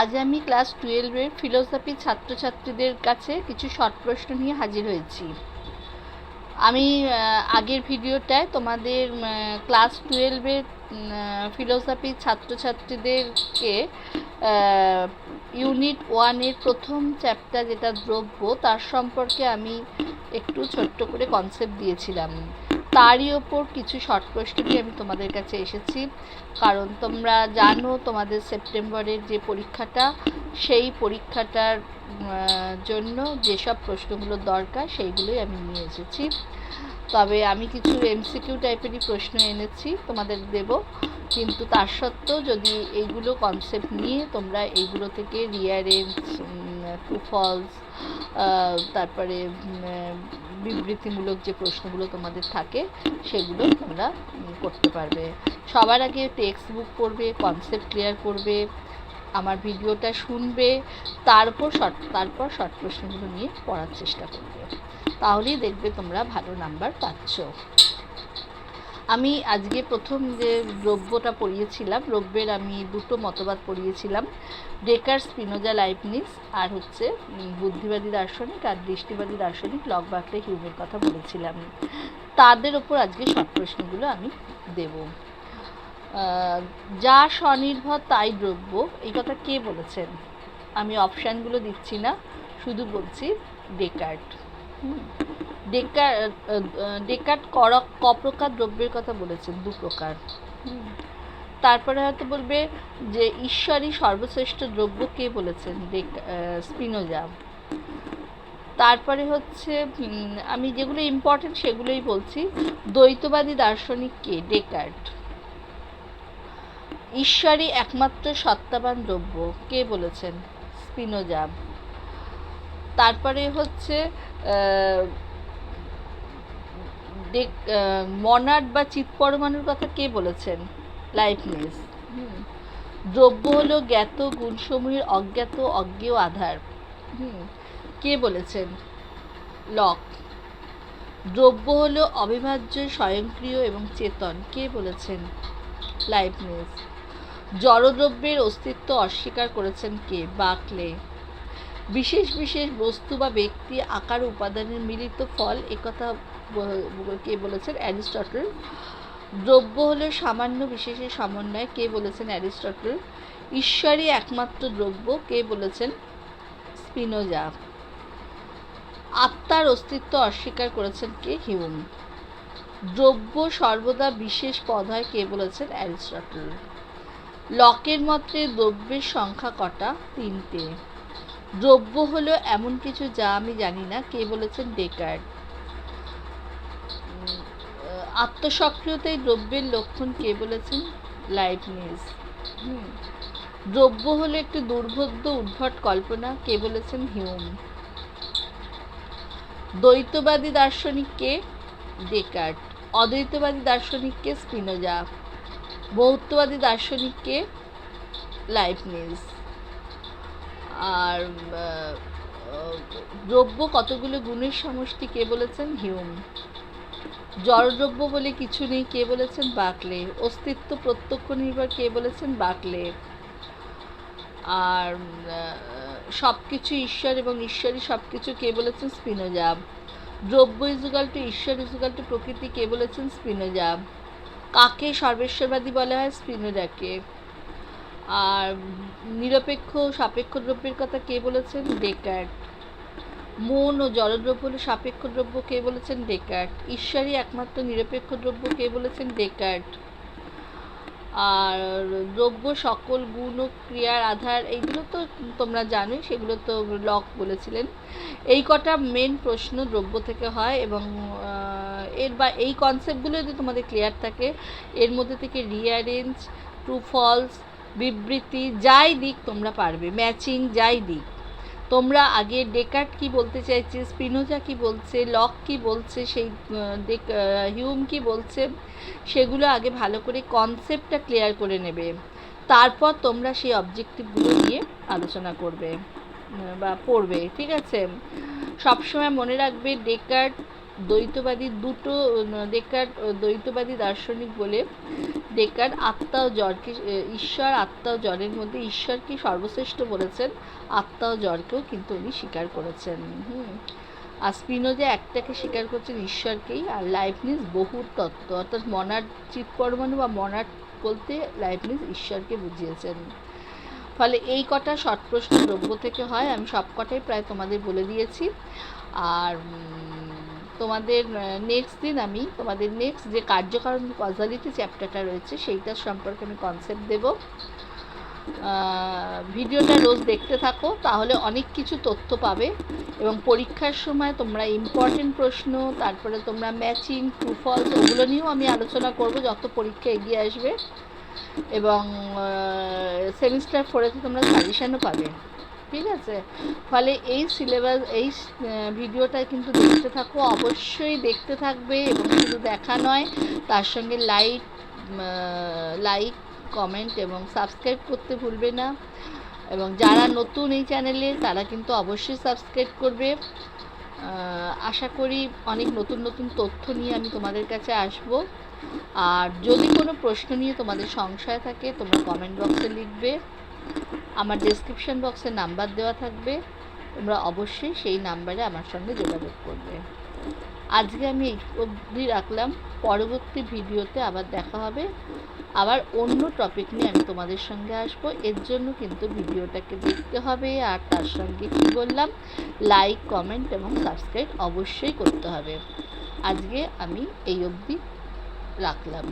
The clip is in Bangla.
আজ আমি ক্লাস টুয়েলভের ফিলোসফি ছাত্রছাত্রীদের কাছে কিছু শর্ট প্রশ্ন নিয়ে হাজির হয়েছি। আমি আগের ভিডিওটায় তোমাদের ক্লাস টুয়েলভের ফিলোসফি ছাত্রছাত্রীদেরকে ইউনিট ওয়ানের প্রথম চ্যাপ্টার যেটা দ্রব্য, তার সম্পর্কে আমি একটু ছোট্ট করে কনসেপ্ট দিয়েছিলাম। তারই ওপর কিছু শর্ট প্রশ্ন দিয়ে আমি তোমাদের কাছে এসেছি। কারণ তোমরা জানো তোমাদের সেপ্টেম্বরের যে পরীক্ষাটা, সেই পরীক্ষাটার জন্য যেসব প্রশ্নগুলো দরকার সেইগুলোই আমি নিয়ে এসেছি। তবে আমি কিছু এমসিকিউ টাইপেরই প্রশ্ন এনেছি, তোমাদের দেব। কিন্তু তার সত্ত্বেও যদি এইগুলো কনসেপ্ট নিয়ে তোমরা এইগুলো থেকে রিয়ারেঞ্জ টু ফলস তারপরে বিবৃতিমূলক যে প্রশ্নগুলো তোমাদের থাকে, সেগুলো তোমরা করতে পারবে। সবার আগে টেক্সট বুক পড়বে কনসেপ্ট ক্লিয়ার করবে, আমার ভিডিওটা শুনবে, তারপর শর্ট তারপর শর্ট প্রশ্নগুলো নিয়ে পড়ার চেষ্টা করবে। তাহলেই দেখবে তোমরা ভালো নাম্বার পাচ্ছ। আমি আজকে প্রথম যে দ্রব্যটা পড়িয়েছিলাম দ্রব্যের আমি দুটো মতবাদ পড়িয়েছিলাম ডেকার স্পিনোজা লাইপনিস আর হচ্ছে বুদ্ধিবাদী দার্শনিক আর দৃষ্টিবাদী দার্শনিক লক বাকলে হিউমের কথা বলেছিলাম। তাদের ওপর আজকে সব প্রশ্নগুলো আমি দেব। যা স্বনির্ভর তাই দ্রব্য, এই কথা কে বলেছেন? আমি অপশানগুলো দিচ্ছি না, শুধু বলছি ডেকার্ট। ডেকার ডেকার্ট কর ক প্রকার দ্রব্যের কথা বলেছেন দু প্রকার। তারপরে হয়তো বলবে যে ঈশ্বরই সর্বশ্রেষ্ঠ দ্রব্য কে বলেছেন? স্পিনোজা। তারপরে হচ্ছে আমি যেগুলো ইম্পর্টেন্ট সেগুলোই বলছি। দ্বৈতবাদী দার্শনিক কে? ডেকার্ট। ঈশ্বরই একমাত্র সত্তাবান দ্রব্য। কে বলেছেন? স্পিনোজা। তারপরে হচ্ছে ডেক- বা চিৎ পরমাণুর কথা কে বলেছেন? লাইফনেস দ্রব্য হলো জ্ঞাত গুণসমূহের অজ্ঞাত অজ্ঞেয় আধার। হুম। কে বলেছেন? লক। দ্রব্য হলো অবিভাজ্য স্বয়ংক্রিয় এবং চেতন। কে বলেছেন? লাইফনেস জড়দ্রব্যের অস্তিত্ব অস্বীকার করেছেন কে? বাকলে। বিশেষ বিশেষ বস্তু বা ব্যক্তি আকার উপাদানের মিলিত ফল, একথা কে বলেছেন অ্যারিস্টটল। দ্রব্য হলো সামান্য বিশেষের সমন্বয়, কে বলেছেন অ্যারিস্টটল। ঈশ্বরই একমাত্র দ্রব্য, কে বলেছেন স্পিনোজা। আত্মার অস্তিত্ব অস্বীকার করেছেন কে? হিউম। দ্রব্য সর্বদা বিশেষ পদ হয়, কে বলেছেন অ্যারিস্টটল। লকের মতে দ্রব্যের সংখ্যা কটা? তিনটে। দ্রব্য হলো এমন কিছু যা আমি জানি না কে বলেছেন আহ, আত্মসক্রিয়তাই দ্রব্যের লক্ষণ কে বলেছেন? লাইবনিজ। হুম। দ্রব্য হলো একটি দুর্বোধ্য উদ্ভট কল্পনা কে বলেছেন? হিউম। দ্বৈতবাদী দার্শনিককে ডেকার্ট। অদ্বৈতবাদী দার্শনিককে স্পিনোজা। বৌদ্ধবাদী দার্শনিককে লাইবনিজ। আর দ্রব্য কতগুলো গুণের সমষ্টি কে বলেছেন? হিউম। জড়দ্রব্য বলে কিছু নেই, কে বলেছেন? বাকলে। অস্তিত্ব প্রত্যক্ষ নির্ভর কে বলেছেন? বাকলে। আর সব কিছু ঈশ্বর এবং ঈশ্বরই সব কিছু কে বলেছেন? স্পিনোজা দ্রব্য ইজুগাল টু ঈশ্বর ইজুগাল টু প্রকৃতি, কে বলেছেন? স্পিনোজা কাকে সর্বেশ্বরবাদী বলা হয়? স্পিনোজাকে আর নিরপেক্ষ, সাপেক্ষ দ্রব্যের কথা কে বলেছেন? ডেকার্ট মন ও জড়দ্রব্য হলো সাপেক্ষ দ্রব্য, কে বলেছেন? ডেকার্ট ঈশ্বরই একমাত্র নিরপেক্ষ দ্রব্য, কে বলেছেন? ডেকার্ট আর দ্রব্য, সকল গুণ ও ক্রিয়ার আধার, এইগুলো তো তোমরা জানোই, সেগুলো তো লক বলেছিলেন। এই কটা মেন প্রশ্ন দ্রব্য থেকে হয় এবং এর বা, এই কনসেপ্টগুলো যদি তোমাদের ক্লিয়ার থাকে, এর মধ্যে থেকে রিয়ারেঞ্জ ট্রু ফলস বিবৃতি যাই দিক তোমরা পারবে ম্যাচিং যাই দিক। তোমরা আগে ডেকার্ট কি বলতে চাইছে স্পিনোজা কি বলছে লক কি বলছে, সেই হিউম কি বলছে, সেগুলো আগে ভালো করে কনসেপ্টটা ক্লিয়ার করে নেবে। তারপর তোমরা সেই অবজেক্টিভগুলো নিয়ে আলোচনা করবে, বা পড়বে, ঠিক আছে? সবসময় মনে রাখবে ডেকার্ট দ্বৈতবাদী দুটো ডেকার দ্বৈতবাদী দার্শনিক বলে ডেকার আত্মা ও জড়কে ঈশ্বর আত্মা ও জড়ের মধ্যে ঈশ্বরকে সর্বশ্রেষ্ঠ বলেছেন, আত্মা ও জড়কেও কিন্তু উনি স্বীকার করেছেন। হুম। আর স্পিনোজা একটাকে স্বীকার করছেন ঈশ্বরকেই, আর লাইফনিস বহু তত্ত্ব, অর্থাৎ মনার চিৎ পরমাণু বা মনার বলতে লাইফনিস ঈশ্বরকে বুঝিয়েছেন। ফলে এই কটা শর্ট প্রশ্ন দ্রব্য থেকে হয়, আমি সব কটাই প্রায় তোমাদের বলে দিয়েছি। আর তোমাদের নেক্সট দিন আমি তোমাদের নেক্সট যে কার্যকারণ কজালিটি চ্যাপ্টারটা রয়েছে, সেইটার সম্পর্কে আমি কনসেপ্ট দেব। ভিডিওটা রোজ দেখতে থাকো, তাহলে অনেক কিছু তথ্য পাবে এবং পরীক্ষার সময় তোমরা ইম্পর্টেন্ট প্রশ্ন, তারপরে তোমরা ম্যাচিং ট্রুফলস ওগুলো নিয়েও আমি আলোচনা করব যত পরীক্ষা এগিয়ে আসবে এবং সেমিস্টার ফোরেতে তোমরা সাজেশানও পাবে। ঠিক আছে? ফলে এই সিলেবাস, এই ভিডিওটা কিন্তু দেখতে থাকো, অবশ্যই দেখতে থাকবে এবং শুধু দেখা নয়, তার সঙ্গে লাইক লাইক, কমেন্ট এবং সাবস্ক্রাইব করতে ভুলবে না। এবং যারা নতুন এই চ্যানেলে, তারা কিন্তু অবশ্যই সাবস্ক্রাইব করবে। আশা করি অনেক নতুন নতুন তথ্য নিয়ে আমি তোমাদের কাছে আসব। আর যদি কোনো প্রশ্ন নিয়ে তোমাদের সংশয় থাকে, তোমরা কমেন্ট বক্সে লিখবে। আমার ডেসক্রিপশন বক্সে নাম্বার দেওয়া থাকবে, তোমরা অবশ্যই সেই নাম্বারে আমার সঙ্গে যোগাযোগ করবে। আজকে আমি এই অবধি রাখলাম, পরবর্তী ভিডিওতে আবার দেখা হবে। আবার অন্য টপিক নিয়ে আমি তোমাদের সঙ্গে আসব, এর জন্য কিন্তু ভিডিওটাকে দেখতে হবে, আর তার সঙ্গে কী বললাম লাইক কমেন্ট এবং সাবস্ক্রাইব অবশ্যই করতে হবে। আজকে আমি এই অবধি রাখলাম।